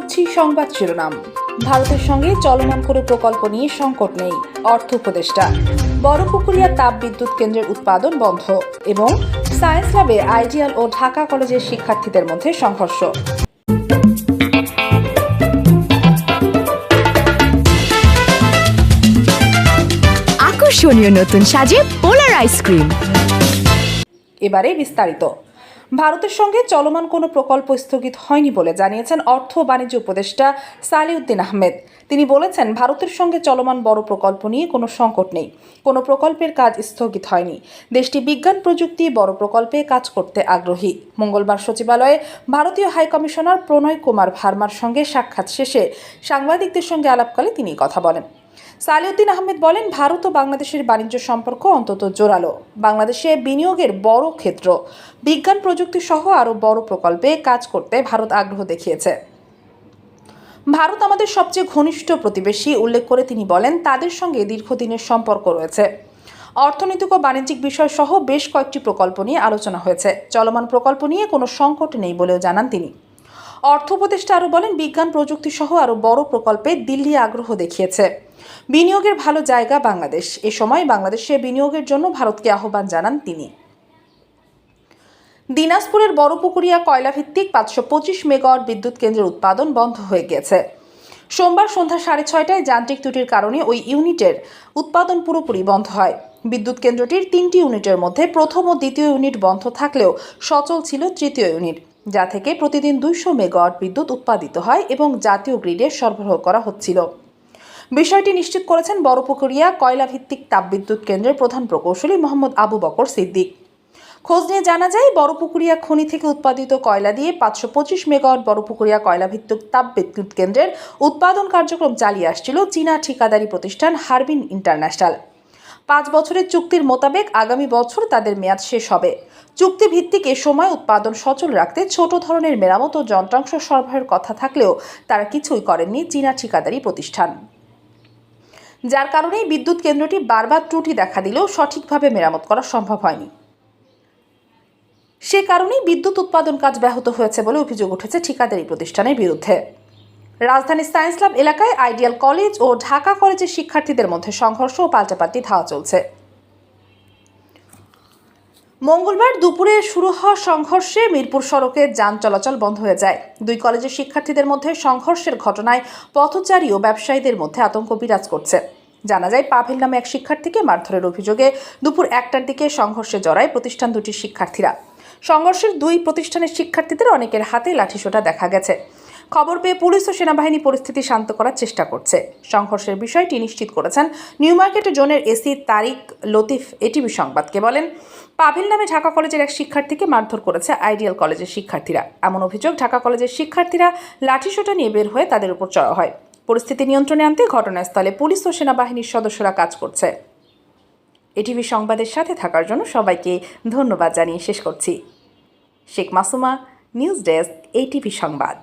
করছি সংবাদ শিরোনাম। ভারতের সঙ্গে চলমান করে প্রকল্প নিয়ে সংকট নেই, অর্থ উপদেষ্টা। বড়পুকুরিয়া তাপ বিদ্যুৎ কেন্দ্রের উৎপাদন বন্ধ এবং সায়েন্স ল্যাবে আইডিয়াল ও ঢাকা কলেজের শিক্ষার্থীদের মধ্যে সংঘর্ষ। আকর্ষণীয় নতুন সাজে পোলার আইসক্রিম। এবারে বিস্তারিত। ভারতের সঙ্গে চলমান কোনো প্রকল্প স্থগিত হয়নি বলে জানিয়েছেন অর্থ বাণিজ্য উপদেষ্টা সালিউদ্দিন আহমেদ। তিনি বলেছেন, ভারতের সঙ্গে চলমান বড় প্রকল্প নিয়ে কোনো সংকট নেই। কোনো প্রকল্পের কাজ স্থগিত হয়নি। দেশটি বিজ্ঞান প্রযুক্তি বড় প্রকল্পে কাজ করতে আগ্রহী। মঙ্গলবার সচিবালয়ে ভারতীয় হাইকমিশনার প্রণয় কুমার ভার্মার সঙ্গে সাক্ষাৎ শেষে সাংবাদিকদের সঙ্গে আলাপকালে তিনি কথা বলেন। সালিউদ্দিন আহমেদ বলেন, ভারত ও বাংলাদেশের বাণিজ্য সম্পর্ক অন্তত জোরালো। বাংলাদেশে বিনিয়োগের বড় ক্ষেত্র। বিজ্ঞান প্রযুক্তি সহ আরও বড় প্রকল্পে কাজ করতে ভারত আগ্রহ দেখিয়েছে। ভারত আমাদের সবচেয়ে ঘনিষ্ঠ প্রতিবেশী, উল্লেখ করে তিনি বলেন, তাদের সঙ্গে দীর্ঘদিনের সম্পর্ক রয়েছে। অর্থনৈতিক ও বাণিজ্যিক বিষয় সহ বেশ কয়েকটি প্রকল্প নিয়ে আলোচনা হয়েছে। চলমান প্রকল্প নিয়ে কোনো সংকট নেই বলেও জানান তিনি। অর্থ উপদেষ্টা আরও বলেন, বিজ্ঞান প্রযুক্তি সহ আরও বড় প্রকল্পে দিল্লি আগ্রহ দেখিয়েছে। বিনিয়োগের ভালো জায়গা বাংলাদেশ। এ সময় বাংলাদেশে বিনিয়োগের জন্য ভারতকে আহ্বান জানান তিনি। দিনাজপুরের বড়পুকুরিয়া কয়লাভিত্তিক পাঁচশো পঁচিশ মেগাওয়াট বিদ্যুৎ কেন্দ্রের উৎপাদন বন্ধ হয়ে গেছে। সোমবার সন্ধ্যা সাড়ে ছয়টায় যান্ত্রিক ত্রুটির কারণে ওই ইউনিটের উৎপাদন পুরোপুরি বন্ধ হয়। বিদ্যুৎ কেন্দ্রটির তিনটি ইউনিটের মধ্যে প্রথম ও দ্বিতীয় ইউনিট বন্ধ থাকলেও সচল ছিল তৃতীয় ইউনিট। যা থেকে প্রতিদিন দুইশো মেগাওয়াট বিদ্যুৎ উৎপাদিত হয় এবং জাতীয় গ্রিডে সরবরাহ করা হচ্ছিল। বিষয়টি নিশ্চিত করেছেন বড়পুকুরিয়া কয়লাভিত্তিক তাপবিদ্যুৎ কেন্দ্রের প্রধান প্রকৌশলী মোহাম্মদ আবু বকর সিদ্দিক। খোঁজ নিয়ে জানা যায়, বড়পুকুরিয়া খনি থেকে উৎপাদিত কয়লা দিয়ে পাঁচশো পঁচিশ মেগাওয়াট বড়পুকুরিয়া কয়লাভিত্তিক তাপবিদ্যুৎ কেন্দ্রের উৎপাদন কার্যক্রম চালিয়ে আসছিল চীনা ঠিকাদারি প্রতিষ্ঠান হারবিন ইন্টারন্যাশনাল। পাঁচ বছরের চুক্তির মোতাবেক আগামী বছর তাদের মেয়াদ শেষ হবে। চুক্তি এ সময় উৎপাদন সচল রাখতে ছোট ধরনের মেরামত ও যন্ত্রাংশ সরবরাহের কথা থাকলেও তারা কিছুই করেননি চীনা ঠিকাদারি প্রতিষ্ঠান। যার কারণেই বিদ্যুৎ কেন্দ্রটি বারবার ত্রুটি দেখা দিলেও সঠিকভাবে মেরামত করা সম্ভব হয়নি। সে কারণেই বিদ্যুৎ উৎপাদন কাজ ব্যাহত হয়েছে বলে অভিযোগ উঠেছে ঠিকাদারি প্রতিষ্ঠানের বিরুদ্ধে। রাজধানীর সায়েন্স ল্যাব এলাকায় আইডিয়াল কলেজ ও ঢাকা কলেজের শিক্ষার্থীদের মধ্যে সংঘর্ষ ও পাল্টাপাল্টি ধাওয়া চলছে। মঙ্গলবার দুপুরে শুরু হওয়া সংঘর্ষে মিরপুর সড়কে যান চলাচল বন্ধ হয়ে যায়। দুই কলেজের শিক্ষার্থীদের মধ্যে সংঘর্ষের ঘটনায় পথচারী ও ব্যবসায়ীদের মধ্যে আতঙ্ক বিরাজ করছে। জানা যায়, পাভেল নামে এক শিক্ষার্থীকে মারধরের অভিযোগে দুপুর একটার দিকে সংঘর্ষে জড়ায় প্রতিষ্ঠান দুটির শিক্ষার্থীরা। সংঘর্ষের দুই প্রতিষ্ঠানের শিক্ষার্থীদের অনেকের হাতে লাঠিসোঁটা দেখা গেছে। খবর পেয়ে পুলিশ ও সেনাবাহিনী পরিস্থিতি শান্ত করার চেষ্টা করছে। সংঘর্ষের বিষয়টি নিশ্চিত করেছেন নিউ মার্কেট জোনের এসি তারিক লতিফ এটিভি সংবাদকে বলেন, পাভিল নামে ঢাকা কলেজের এক শিক্ষার্থীকে মারধর করেছে আইডিয়াল কলেজের শিক্ষার্থীরা। এমন অভিযোগ ঢাকা কলেজের শিক্ষার্থীরা লাঠিসোটা নিয়ে বের হয়ে তাদের উপর চড়া হয়। পরিস্থিতি নিয়ন্ত্রণে আনতে ঘটনাস্থলে পুলিশ ও সেনাবাহিনীর সদস্যরা কাজ করছে। এটিভি সংবাদের সাথে থাকার জন্য সবাইকে ধন্যবাদ জানিয়ে শেষ করছি। Sheikh Masuma, news desk, ATV সংবাদ।